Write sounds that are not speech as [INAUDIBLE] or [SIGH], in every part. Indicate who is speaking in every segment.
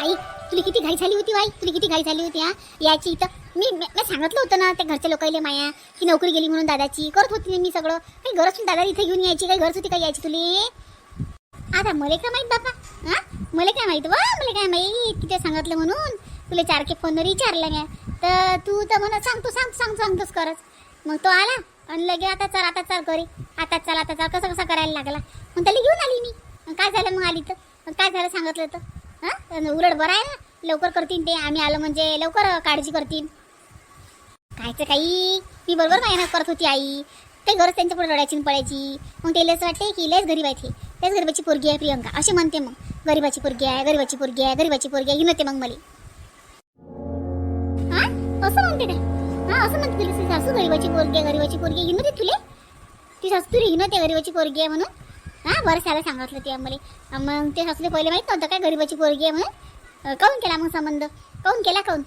Speaker 1: आई तुला किती घाई झाली होती आई तुला किती घाई झाली होती हा? यायची इथं. मी मी सांगितलं होतं ना त्या घरच्या लोकांना माया की नोकरी गेली म्हणून दादाची. करत होती मी सगळं. काही गरज नाही दादा इथे घेऊन यायची? काही गरज होती काही यायची तुले? आता मला काय माहीत बाबा हा? मला काय माहीत? वा मला काय माहीत? तिथे सांगितलं म्हणून. तुला चारखे फोनवर विचारलं म्या. तर तू तर म्हणा सांगतो सांग सांग सांगतोस करत. मग तो आला आणि लगे आता चल आता चल करे आता चल आता चल. कसं कसं करायला लागला. मग त्याला घेऊन आली मी. काय झालं? मग आली तर. मग काय झालं सांगितलं तर? हां? उलट बरं आहे ना? लवकर करतीन ते. आम्ही आलो म्हणजे लवकर काळजी करतीन. कायचं काही? मी बरोबर मेहनत करत होती आई. ते गरज त्यांच्या पुढे रडायची पडायची मग ते असं वाटते की लयच गरीब आहे ते. तेच गरीबाची पोरगी आहे प्रियंका. असे म्हणते मग. गरीबाची पोरगी आहे गरीबाची पोरगी आहे गरीबाची पोरगी आहे. हिनते मग मला. हा? असं म्हणते काय हा असं म्हणते तुला. तुझी सासू गरीबाची पोरगी आहे गरीबाची पोरगी आहे. हिनते तुले. ती सासू तुला हिनते गरीबाची पोरगी आहे म्हणून. हा बरं त्याला सांगितलं ते आम्हाला. मग ते सासूला पहिले माहीत नव्हतं काय गरीबाची पोरगी आहे म्हणून? काऊन केला मग संबंध? काऊन केला काऊन?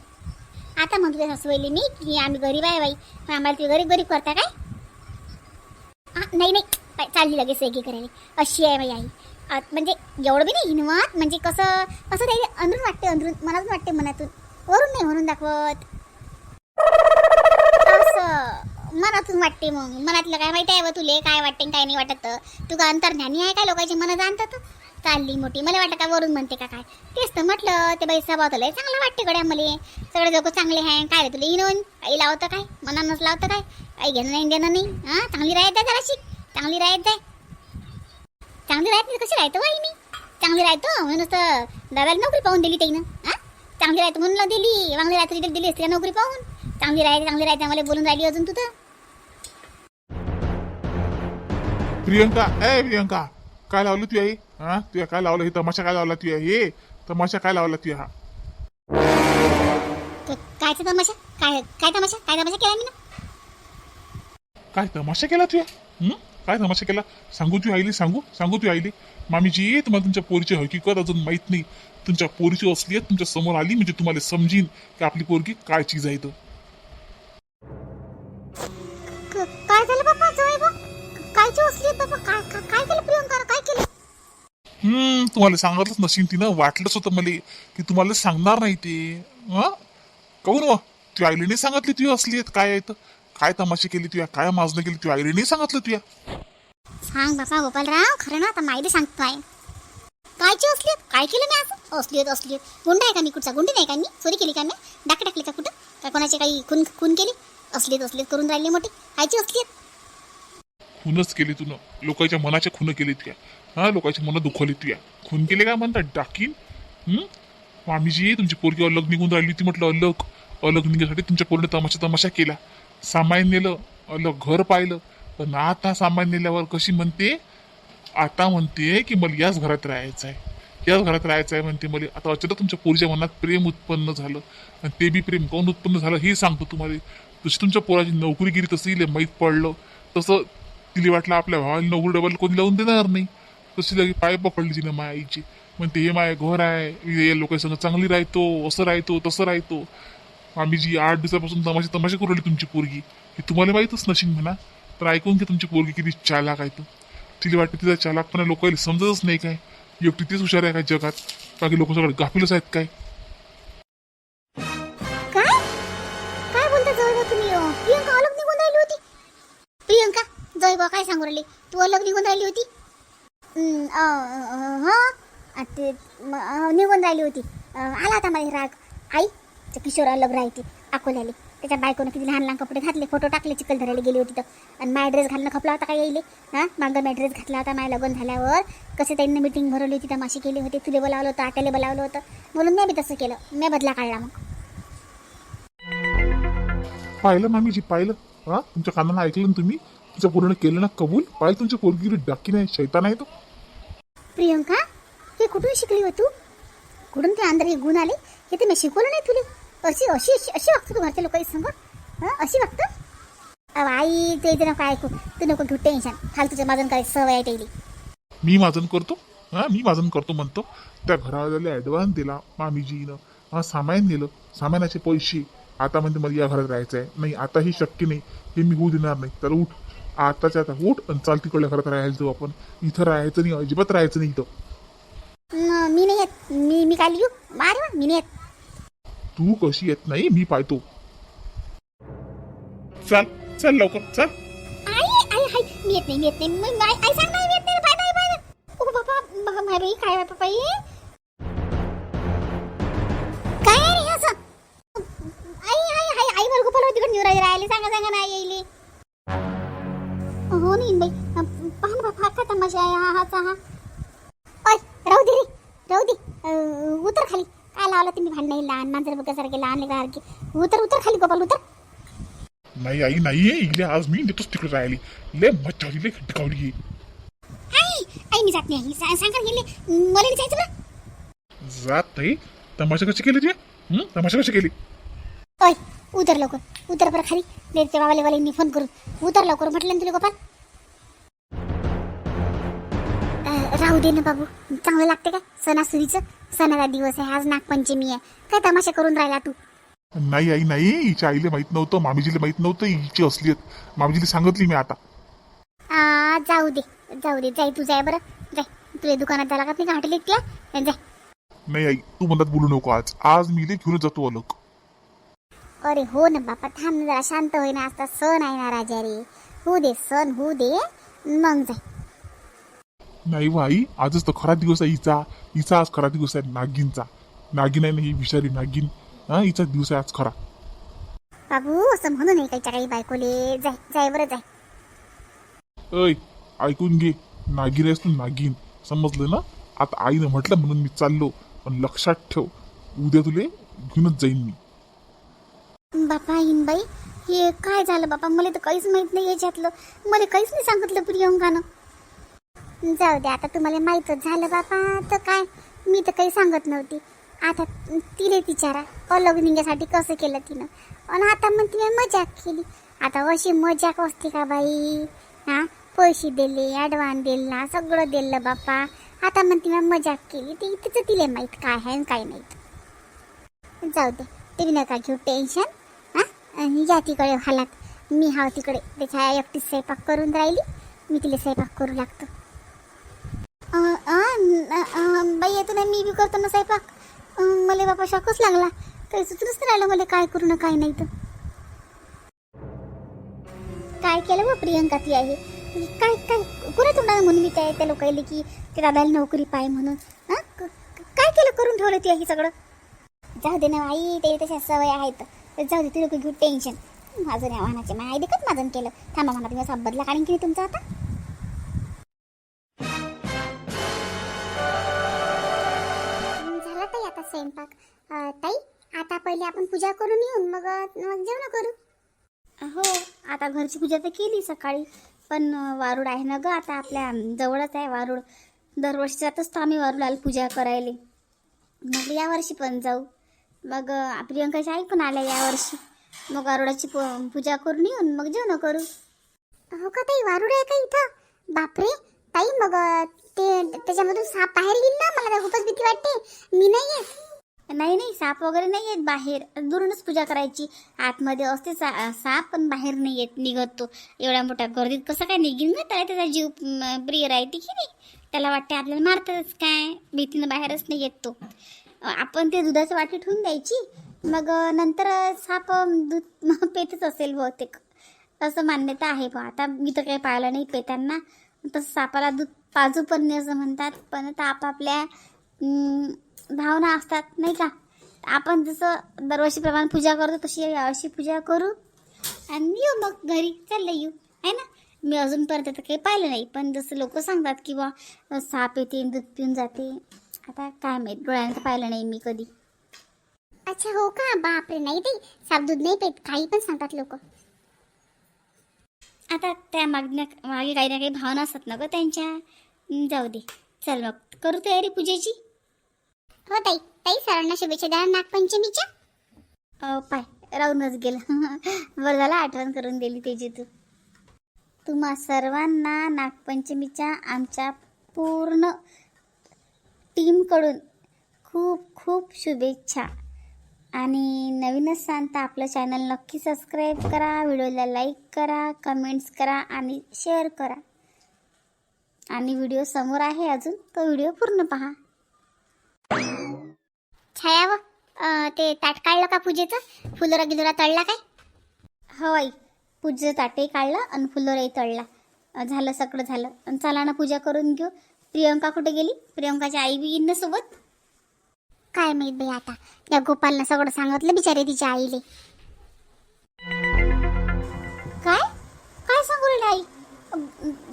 Speaker 1: आता म्हणतो त्या सासूबाईले मी की आम्ही गरीब आहे बाई. मग आम्हाला तुम्ही गरीब गरीब करता काय? नाही नाही. चालली लगेच एकी करायला. अशी आहे बाई आई. आत- म्हणजे एवढं बी नाही हिनवत म्हणजे कसं कसं त्याला अंदरून वाटते अंधरून मनातून वाटते मनातून. वरून नाही म्हणून दाखवत असं मनातून वाटते मग. मनातलं काय माहिती आहे व तुले? काय वाटते काय नाही वाटत? तू का अंतर्ज्ञानी आहे काय लोकांची मनं जाणतात? चालली मोठी. मला वाटत का वरून म्हणते का काय? तेच तर म्हटलं. ते बाई स्वभाव तुला चांगलं वाटते गड्या मले. सगळे लोक चांगले आहे काय रे तुला इनवून काही लावतं काय? मनानच लावतं काय? काही घेणं नाही देणं नाही. हां? चांगली राहत जाय जरा शिक चांगली राहत जाय चांगली राहत नाही कशी राहतो बाई मी? चांगली राहतो? म्हणून तर दादाला नोकरी पाहून दिली त्यानं हां? चांगली राहतो म्हणून दिली. चांगली राहतो दिली असते नोकरी पाहून? चांगली राहते चांगली राहते मला बोलून राहिली अजून तू तर.
Speaker 2: प्रियंका ए प्रियंका काय लावलं तू आई? हा? तुया काय लावलं? हे तमाशा काय लावला तू हे तमाशा काय लावला तू हा.
Speaker 1: कायचा तमाशा? काय काय तमाशा? काय तमाशा केला मी ना
Speaker 2: काय तमाशा केला तुया? हं? काय तमाशा केला? सांगू तू आईली सांगू सांगू तू आईली. मामीजी तुम्हाला तुमच्या पोरीची हकीकत अजून माहीत नाही. तुमच्या पोरीची असली तुमच्यासमोर आली म्हणजे तुम्हाला समजीन की आपली पोरगी काय चीज आहे तर हम्म तुम्हाला सांगितलंच नशीन तिनं. वाटलंच होतं मला की तुम्हाला सांगणार नाही ते. हा? कहून व हो? तू आईली नाही सांगितली तुझी असली आहेत. काय आहेत काय तमाशी केली तुया? काय माजणं केली तू आईली नाही सांगितलं तुया?
Speaker 1: सांग बापा गोपालराव. खरं ना आता माहिती काय कायची असली काय केलं मी आज? असली असली गुंड आहे का मी कुठचा? गुंडी नाही का मी? चोरी केली का मी? डाके टाकले का कुठं? काय कोणाची काही खून खून केली? असलीत असलीत करून राहिले मोठी. कायची असली
Speaker 2: खूनच केली तुनं. लोकांच्या मनाच्या खून केलीत काय हा लोकांच्या मनात दुखवली तुया खून केले काय म्हणतात डाकीन मामीजी तुमची पोरगी अलग निघून राहिली होती म्हटलं अलग. अलग निघण्यासाठी तुमच्या पोरीने तमाशा तमाशा केला. सामाईन नेलं अलग घर पाहिलं. पण आता सामाईन नेल्यावर कशी म्हणते? आता म्हणते की मला याच घरात राहायचं आहे याच घरात राहायचं आहे म्हणते मला. आता अचानक तुमच्या पोरीच्या मनात प्रेम उत्पन्न झालं. आणि ते बी प्रेम कोण उत्पन्न झालं हे सांगतो तुम्हाला. जशी तुमच्या पोराची नोकरी गेली तसं इले माहीत पडलं. तसं तिला वाटलं आपल्या भावाला नोकरी डबल कोणी लावून देणार नाही. तशी लगे पाय पकडली तिने माया आईची म्हणते हे माय घर आहे. हे लोकांसंग चांगली राहतो असं राहतो तसं राहतो. आम्ही जी आठ दिवसापासून तमाशे तमाशे करू तुमची पोरगी. हे तुम्हाला माहीतच नशीन म्हणा. तर ऐकून घे तुमची पोरगी किती चालाक आहे तर तिला वाटते तिचा चालाकपणा लोकांना समजतच नाही काय. एकटी तीच हुशार आहे काय जगात? बाकी लोक सगळं गाफीलच आहेत काय?
Speaker 1: प्रियंका बा काय सांगू राहिली? तू अलग निघून राहिली होती. हां? ते निघून राहिली होती. आला आता माझी राग. आई त्या किशोर अलग राहते अकोल्याले त्याच्या बायकोनं किती लहान लहान कपडे घातले फोटो टाकले चिखल धरायला गेली होती तर. आणि माय ड्रेस घालणं खपला होता काय येईल हां? मागं माय ड्रेस घातला होता माय लग्न झाल्यावर. कसे त्यांनी मिटिंग भरवली होती तमाशी केली होती तुले बोलावलं होतं आट्याला बोलावलं होतं. म्हणून मी बी तसं केलं. मी बदला काढला मग.
Speaker 2: पाहिलं मामीजी पाहिलं. हां? तुमच्या कानानं ऐकलं तुम्ही? तुमच्या पूर्ण केलं ना कबूल? पाहिलं तुमच्या पोरगी डाकी नाही शैतान आहे तो.
Speaker 1: प्रियंका हे कुठून शिकली हो तू? कुठून ते अंदर हे गुण आले? हे तर मी शिकवलं नाही तुला. अशी अशी अशी अशी वागतो तू घरच्या लोकांनी सांग हं? अशी वागतं? आई ते इथे नको ऐकू. तू नको घेऊ टेन्शन फालतूच्या माझं काय सवय आहे त्याली
Speaker 2: मी माझन करतो? हा? मी माझन करतो म्हणतो. त्या घरावाल्याला ॲडव्हान्स दिला मामीजीनं. हा सामान दिलं सामानाचे पैसे. आता म्हणते मला या घरात राहायचं आहे नाही आता हे शक्य नाही. हे मी होऊ देणार नाही. तर उठ. आताच्या आता उठ आणि चाल तिकडल्या घरात राहायला जाऊ आपण. इथं राहायचं नाही अजिबात राहायचं नाही इथं.
Speaker 1: न- मी नाही येत. मी मी काय लिहू? वा मी नाही येत.
Speaker 2: तू कशी येत नाही मी पाहतो. चल चल लवकर चल.
Speaker 1: आई आई आई मी येत नाही मी येत नाही. मी- आई आई सांग नाही मी येत नाही. Bye bye bye. ओ बाबा बाबा माय बाई काय बाय बाई? काय आहे रे असं? आई आई आई आई गोपाल तिकडे निवराई राहिले सांगा सांगा नाही तमाशा आहे हा हाचा हा ओय राहू दे रे राहू दे. उतर खाली. काय लावला तुम्ही भांडण लहान मांजर बघासारखे लहान लेकरासारखे उतर उतर खाली गोपाल उतर.
Speaker 2: नाही आई नाही इले. आज मी नेतोच तिकडे राहिली ले मच्छा लय खड्डकावली
Speaker 1: आई आई मी जात नाही. सांगा गेले मला नाही जायचं बरं
Speaker 2: जात नाही. तमाशा कशी केली ते? हं? तमाशा कशी केली?
Speaker 1: ओय उतर लवकर. उतर बरं खाली. देते बाबाले वाले फोन करून. उतर लवकर म्हटलं तुला गोपाल? राहू दे ना बाबू. चांगलं लागते का? सणासुदीचं? सणाचा दिवस आहे. आज नागपंचमी आहे. काय तमाशा करून राहिला तू?
Speaker 2: नाही आई नाही. हिच्या आईला माहीत नव्हतं मामीजीला माहीत नव्हतं हिची असली मामीजीला सांगितली मी आता.
Speaker 1: आ, जाऊ दे. जाऊ दे. जाय तू जाय बरं. जाय. तुझ्या दुकानात जायला का नाही का? हॉटेल इतक्या जाय.
Speaker 2: नाही आई. तू म्हणतात बोलू नको आज. आज मी इले घेऊन जातो अलग.
Speaker 1: अरे हो ना बापा. थांब ना जरा. शांत होई ना आता सण आहे ना राजा रे होऊ दे सण होऊ दे. मग जाय.
Speaker 2: नाही व आई आजच तर खरा दिवस आहे हिचा हिचा आज खरा दिवस आहे नागिनचा नागिन आहे ना ही विषारी नागिन हा हिचा दिवस आहे आज खरा
Speaker 1: बाबू असं म्हणू नये काहीच्या काही बायकोले जाय जाय बरं जाय
Speaker 2: ऐ ऐकून घे नागिन आहेस तू नागिन समजलं ना आता आईनं म्हटलं म्हणून मी चाललो पण लक्षात ठेव उद्या तुले घेऊनच जाईन मी
Speaker 1: बापा बाई हे काय झालं बापा मला तर काहीच माहीत नाही याच्यातलं मला काहीच नाही सांगितलं प्रियंकानं जाऊ दे आता तुम्हाला माहीतच झालं बापा तर काय? मी तर काही सांगत नव्हती. आता तिने विचारा अलग निघण्यासाठी कसं केलं तिनं? आणि आता मग तिने मजाक केली. आता अशी मजाक असते का बाई? हा? पैसे दिले ॲडव्हान्स दिला सगळं दिलं बापा आता मग तिने मजाक केली. ते तिचं तिला माहीत काय आहे आणि काय नाही जाऊ दे तुम्ही नका घेऊ टेन्शन हां? या तिकडे हालात. मी हाव तिकडे. त्याच्या एकटीच स्वयंपाक करून राहिली. मी तिला स्वयंपाक करू लागतो. बाई येतो नाही मी बी करतो ना स्वयंपाक मला बाबा शॉकच लागला. काही सुचूनच नाही राहिलं मला काय करू ना काय नाही तर. काय केलं बा प्रियंका ती आहे? म्हणजे काय काय कुणा तोंडाने म्हणून मी त्या त्या लोकांनी की ते दादाला नोकरी पाय म्हणून? हां? काय केलं करून ठेवलं ती आहे सगळं? जाऊ दे ना आई ते तशा सवय आहेत. जाऊ दे तुला घेऊ टेन्शन माझं नाही वाहनाचे. मग आई देखत माझं केलं. थांबा म्हणा तुम्ही असा बदला की तुमचा आता? स्वयंपाक. अं, ताई आता पहिले आपण पूजा करून येऊन मग मग जेवण करू. हो आता घरची पूजा तर केली सकाळी पण अं, वारूड आहे ना ग आता आपल्या जवळच आहे वारूड दरवर्षी जातच तर आम्ही वारुडाला पूजा करायला. मग यावर्षी पण जाऊ. मग अं, प्रियंकाची आई पण आल्या यावर्षी मग वारुडाची पू- पूजा करून येऊन मग जेवण करू. हो का ताई वारुड आहे का इथं? बापरे ताई मग ते त्याच्यामधून साप बाहेर येईल ना? मला तर खूपच भीती वाटते. मी नाही येत. नाही नाही साप वगैरे नाही येत बाहेर. दुरूनच पूजा करायची. आतमध्ये असते सा- साप पण बाहेर नाही येत निघत. तो एवढ्या मोठ्या गर्दीत कसं काय निघीन ना त्याला त्याचा जीव प्रिय राहते की नाही? त्याला वाटते आपल्याला मारतातच काय? भीतीनं बाहेरच नाही येत तो. आपण ते दुधाचं वाटी ठेवून द्यायची. मग नंतर साप दूध [LAUGHS] पेतच असेल बहुतेक. असं मान्यता आहे बा. आता मी तर काही पाहिलं नाही पेताना तसं सापाला दूध पाजू पण नाही असं म्हणतात. पण आता आपापल्या भावना असतात नाही का? आपण जसं दरवर्षीप्रमाणे पूजा करतो तशी यावर्षी पूजा करू. आणि येऊ मग घरी. चाललं येऊ. आहे ना? मी अजूनपर्यंत तर काही पाहिलं नाही. पण जसं लोक सांगतात की बा साप येते दूध पिऊन जाते. आता काय माहीत? डोळ्यानं तर पाहिलं नाही मी कधी. अच्छा हो का? बापरे नाही ते साप दूध नाही पेत. काही पण सांगतात लोक. आता त्या मागण्या मागे काही ना काही भावना असतात ना ग त्यांच्या. जाऊ दे. चल मग. करू तयारी पूजेची? हो ताई. ताई सरांना शुभेच्छा द्या नागपंचमीच्या. पाय. राहूनच गेलं. [LAUGHS] बरं झालं आठवण करून दिली त्याची तू. तुम्हा सर्वांना नागपंचमीच्या आमच्या पूर्ण टीमकडून खूप खूप शुभेच्छा. आणि नवीनच सांगता आपलं चॅनल नक्की सबस्क्राईब करा व्हिडिओला लाईक करा कमेंट्स करा आणि शेअर करा. आणि व्हिडिओ समोर आहे अजून तो व्हिडिओ पूर्ण पहा. छाया व ते ताट काढलं का पूजेचं? फुलोरा गिलोरा तळला काय? हो आई पूजेचं ताटही काढलं आणि फुलोराही तळला. झालं सगळं झालं. आणि चला ना पूजा करून घेऊ. प्रियंका कुठे गेली? प्रियंकाची आई बी येईन ना सोबत काय माहीत बाई आता? या गोपालनं सगळं सांगितलं बिचारे तिच्या आईले. काय? काय सांगू राहिले आई?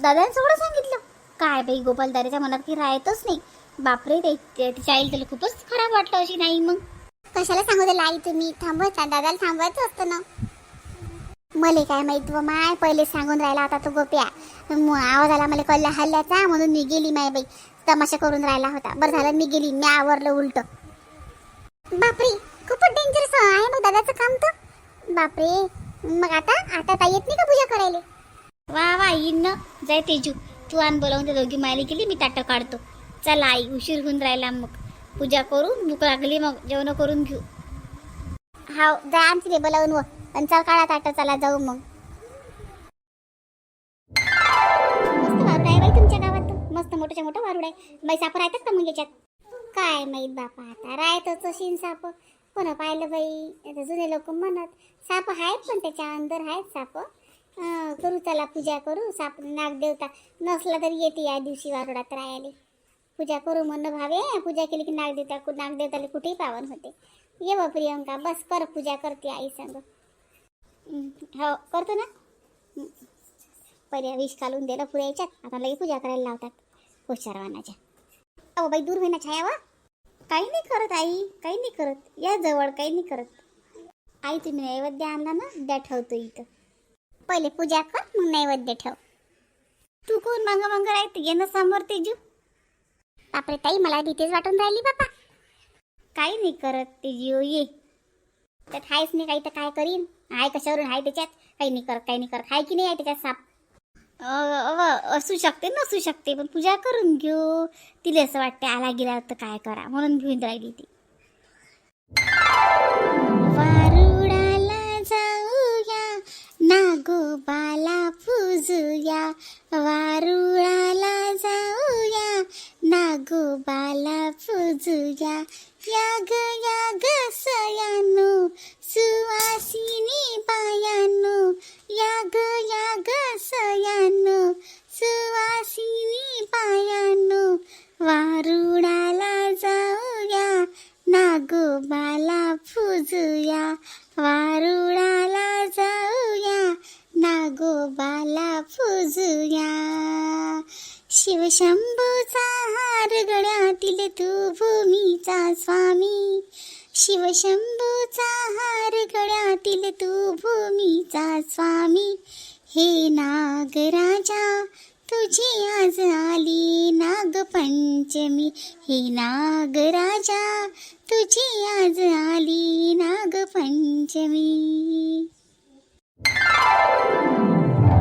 Speaker 1: दादाने सगळं सांगितलं. काय बाई गोपाल दादाच्या मनात की राहतच नाही. बापरे ते ते- तिच्या आईला त्याला खूपच खराब वाटलं अशी नाही मग. कशाला सांगू त्याला आई तुम्ही? थांबवायचा दादाला थांबवायचं असतं ना. मले काय माहीत व माय पहिले सांगून राहिला आता तो गोप्या. म- आवाज आला मला कळला हल्ल्याचा म्हणून मी गेली माय बाई. तमाशा करून राहिला होता. बरं झालं मी गेली मी आवरलं उलट. बापरे खूपच डेंजरस आहे मग दादाचं काम तर. बापरे मग आता आता ताई येत नाही का पूजा करायला? वा वा येईन ना. जाय तेजू तू आण बोलावून त्या दोघी मायली गेली मी ताटं काढतो. चला आई उशीर होऊन राहिला मग. पूजा करू भूक लागली मग जेवण करून घेऊ. हा जा आण तिथे बोलावून व. आणि चल काढा ताटं चला जाऊ मग. मस्त वारुड आहे बाई तुमच्या गावात. मस्त मोठ्याच्या मोठं वारुड आहे. बाई साप राहतात का मग याच्यात? काय माहीत बापा आता राहतच अशीन साप कोण पाहिलं बाई आता जुने लोक म्हणत साप आहेत पण त्याच्या अंदर आहेत साप. करू चला पूजा करू साप नागदेवता नसला तरी येते या दिवशी वारुडात राहायला. पूजा करू म्हणणं भावे पूजा केली की नागदेवता कु- नागदेवताला कुठेही पावन होते. ये बा प्रियंका बस कर पूजा करते आई सांग. हो करतो ना. हं. पहिले विष घालून दिलं पुऱ्या याच्यात आता लगे पूजा करायला लावतात हुशारवानाच्या अहो बाई दूर होईना छाया वा. काही नाही करत आई काही नाही करत. या जवळ काही नाही करत. आई तुम्ही नैवेद्य आणला ना द्या ठेवतो इथं. पहिले पूजा कर मग नैवेद्य ठेव. तू कोण मांग मांग राहते? ये ना समोर तेजू बापरे ताई मला तिथेच वाटून राहिली बापा. काही नाही करत तेजू ये. त्यात हायच नाही काही तर काय करीन. आहे कशावरून हाय त्याच्यात? काही नाही करत काही नाही करत. आहे की नाही आहे त्याच्यात साप? असू शकते नसू शकते पण पूजा करून घेऊ. तिला असं वाटते आला गेला तर काय करा म्हणून घेऊन राहिली ती. वारुडाला जाऊया नागोबाला पूजूया. वारुळाला जाऊया नागोबाला पूजूया. या ग या सयानो तु भूमीचा स्वामी. शिवशंभूचा हार गळ्यातील तू भूमीचा स्वामी. हे नागराजा तुझी आज आली नागपंचमी. हे नागराजा तुझी आज आली नागपंचमी.